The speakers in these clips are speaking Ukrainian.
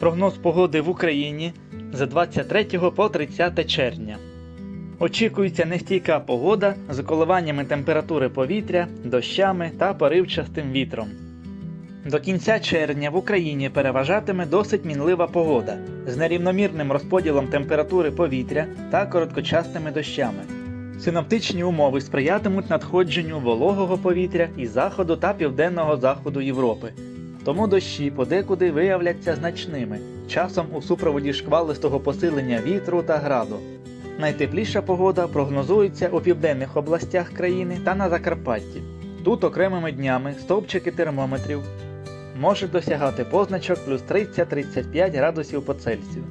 Прогноз погоди в Україні з 23 по 30 червня. Очікується нестійка погода з коливаннями температури повітря, дощами та поривчастим вітром. До кінця червня в Україні переважатиме досить мінлива погода з нерівномірним розподілом температури повітря та короткочасними дощами. Синоптичні умови сприятимуть надходженню вологого повітря із заходу та південного заходу Європи. Тому дощі подекуди виявляться значними, часом у супроводі шквалистого посилення вітру та граду. Найтепліша погода прогнозується у південних областях країни та на Закарпатті. Тут окремими днями стовпчики термометрів можуть досягати позначок плюс 30-35 градусів по Цельсію.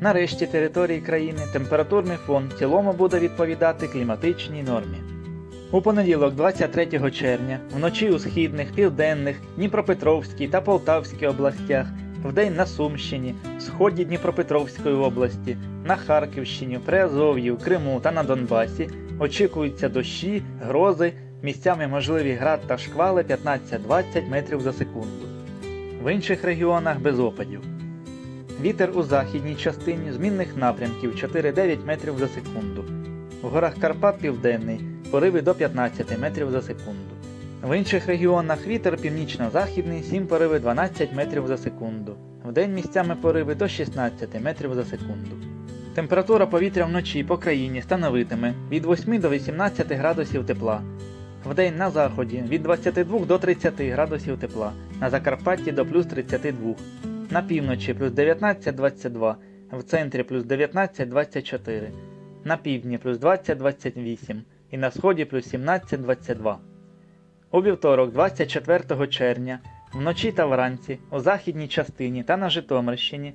На решті території країни температурний фон в цілому буде відповідати кліматичній нормі. У понеділок, 23 червня, вночі у східних, південних, Дніпропетровській та Полтавській областях, вдень на Сумщині, сході Дніпропетровської області, на Харківщині, Приазов'ї, Криму та на Донбасі очікуються дощі, грози, місцями можливі град та шквали 15-20 метрів за секунду. В інших регіонах без опадів. Вітер у західній частині змінних напрямків 4-9 метрів за секунду. В горах Карпат південний пориви до 15 метрів за секунду. В інших регіонах вітер північно-західний 7 пориви 12 метрів за секунду. Вдень місцями пориви до 16 метрів за секунду. Температура повітря вночі по країні становитиме від 8 до 18 градусів тепла. Вдень на заході від 22 до 30 градусів тепла, на Закарпатті до плюс 32, на півночі плюс 19-22, в центрі плюс 19-24, на півдні плюс 20-28 і на сході плюс 17-22. У вівторок, 24 червня, вночі та вранці, у західній частині та на Житомирщині,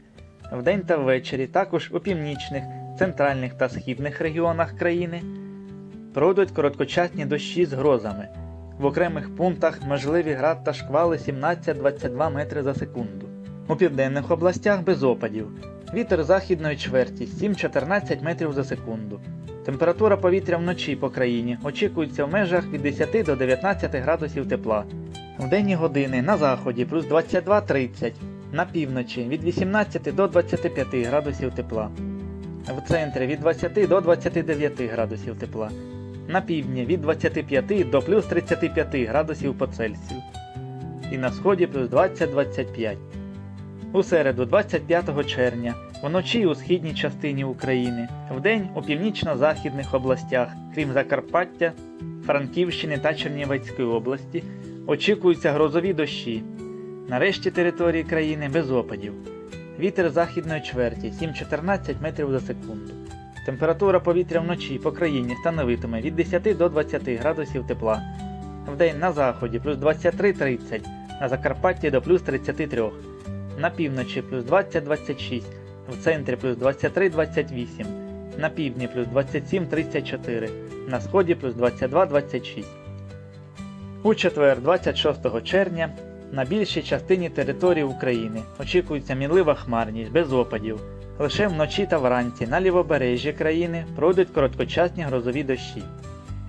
вдень та ввечері, також у північних, центральних та східних регіонах країни, пройдуть короткочасні дощі з грозами. В окремих пунктах можливі град та шквали 17-22 метри за секунду. У південних областях без опадів. Вітер західної чверті 7-14 метрів за секунду. Температура повітря вночі по країні очікується в межах від 10 до 19 градусів тепла. В денні години на заході плюс 22-30, на півночі від 18 до 25 градусів тепла. В центрі від 20 до 29 градусів тепла. На півдні від 25 до плюс 35 градусів по Цельсію. І на сході плюс 20-25. У середу, 25 червня, вночі у східній частині України, вдень у північно-західних областях, крім Закарпаття, Франківщини та Чернівецької області, очікуються грозові дощі. На решті території країни без опадів. Вітер західної чверті 7-14 метрів за секунду. Температура повітря вночі по країні становитиме від 10 до 20 градусів тепла. Вдень на заході плюс 23-30, на Закарпатті до плюс 33 на півночі плюс 20-26, в центрі плюс 23-28, на півдні плюс 27-34, на сході плюс 22-26. У четвер, 26 червня, на більшій частині території України очікується мінлива хмарність без опадів. Лише вночі та вранці на лівобережжі країни пройдуть короткочасні грозові дощі.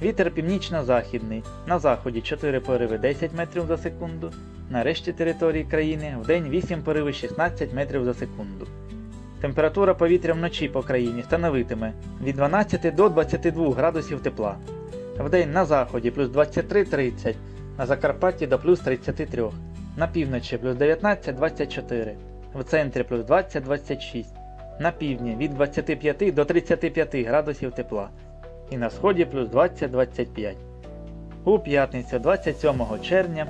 Вітер північно-західний, на заході 4 пориви 10 метрів за секунду, на решті території країни вдень 8 пориви 16 метрів за секунду. Температура повітря вночі по країні становитиме від 12 до 22 градусів тепла. Вдень на заході плюс 23-30, на Закарпатті до плюс 33, на півночі плюс 19-24, в центрі плюс 20-26, на півдні від 25 до 35 градусів тепла і на сході плюс 20-25. У п'ятницю 27 червня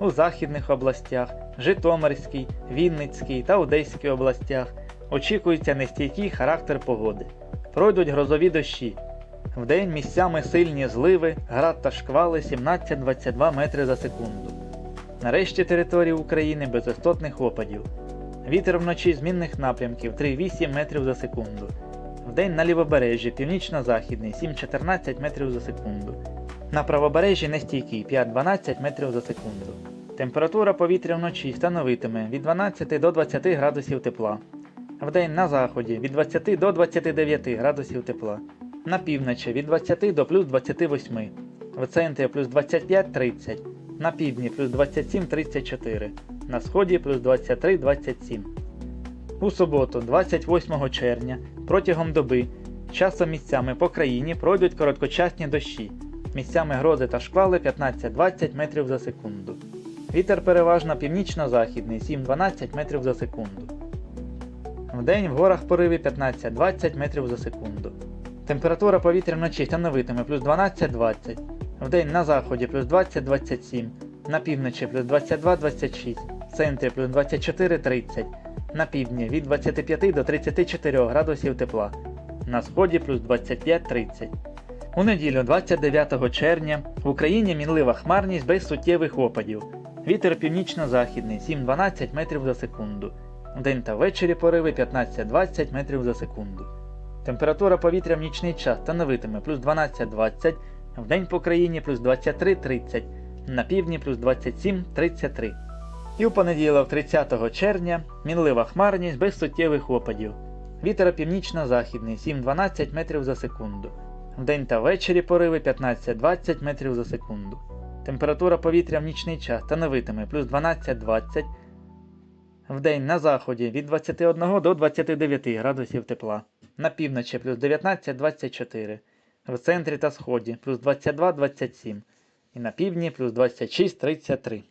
у західних областях, Житомирській, Вінницькій та Одеській областях очікується нестійкий характер погоди. Пройдуть грозові дощі. Вдень місцями сильні зливи, град та шквали 17-22 метри за секунду. Нарешті території України без істотних опадів. Вітер вночі змінних напрямків 3-8 метрів за секунду. Вдень на лівобережжі північно-західний 7-14 метрів за секунду. На правобережжі нестійкий 5-12 метрів за секунду. Температура повітря вночі становитиме від 12 до 20 градусів тепла. Вдень на заході від 20 до 29 градусів тепла. На півночі від 20 до плюс 28. В центрі плюс 25-30. На півдні плюс 27-34. На сході плюс 23-27. У суботу, 28 червня, протягом доби, часом місцями по країні пройдуть короткочасні дощі. Місцями грози та шквали 15-20 метрів за секунду. Вітер переважно північно-західний 7-12 метрів за секунду. Вдень в горах пориви 15-20 метрів за секунду. Температура повітря вночі становитиме плюс 12-20, вдень на заході плюс 20-27, на півночі плюс 22-26, в центрі плюс 24-30, на півдні від 25 до 34 градусів тепла, на сході плюс 25-30. У неділю 29 червня в Україні мінлива хмарність без суттєвих опадів. Вітер північно-західний 7-12 метрів за секунду. Вдень та ввечері пориви 15-20 метрів за секунду. Температура повітря в нічний час становитиме плюс 12-20, вдень по країні плюс 23-30, на півдні плюс 27-33. І у понеділок 30 червня мінлива хмарність без суттєвих опадів. Вітер північно-західний 7-12 метрів за секунду. Вдень та ввечері пориви 15-20 метрів за секунду. Температура повітря в нічний час становитиме плюс 12-20, вдень на заході від 21 до 29 градусів тепла, на півночі плюс 19-24, в центрі та сході плюс 22-27 і на півдні плюс 26-33.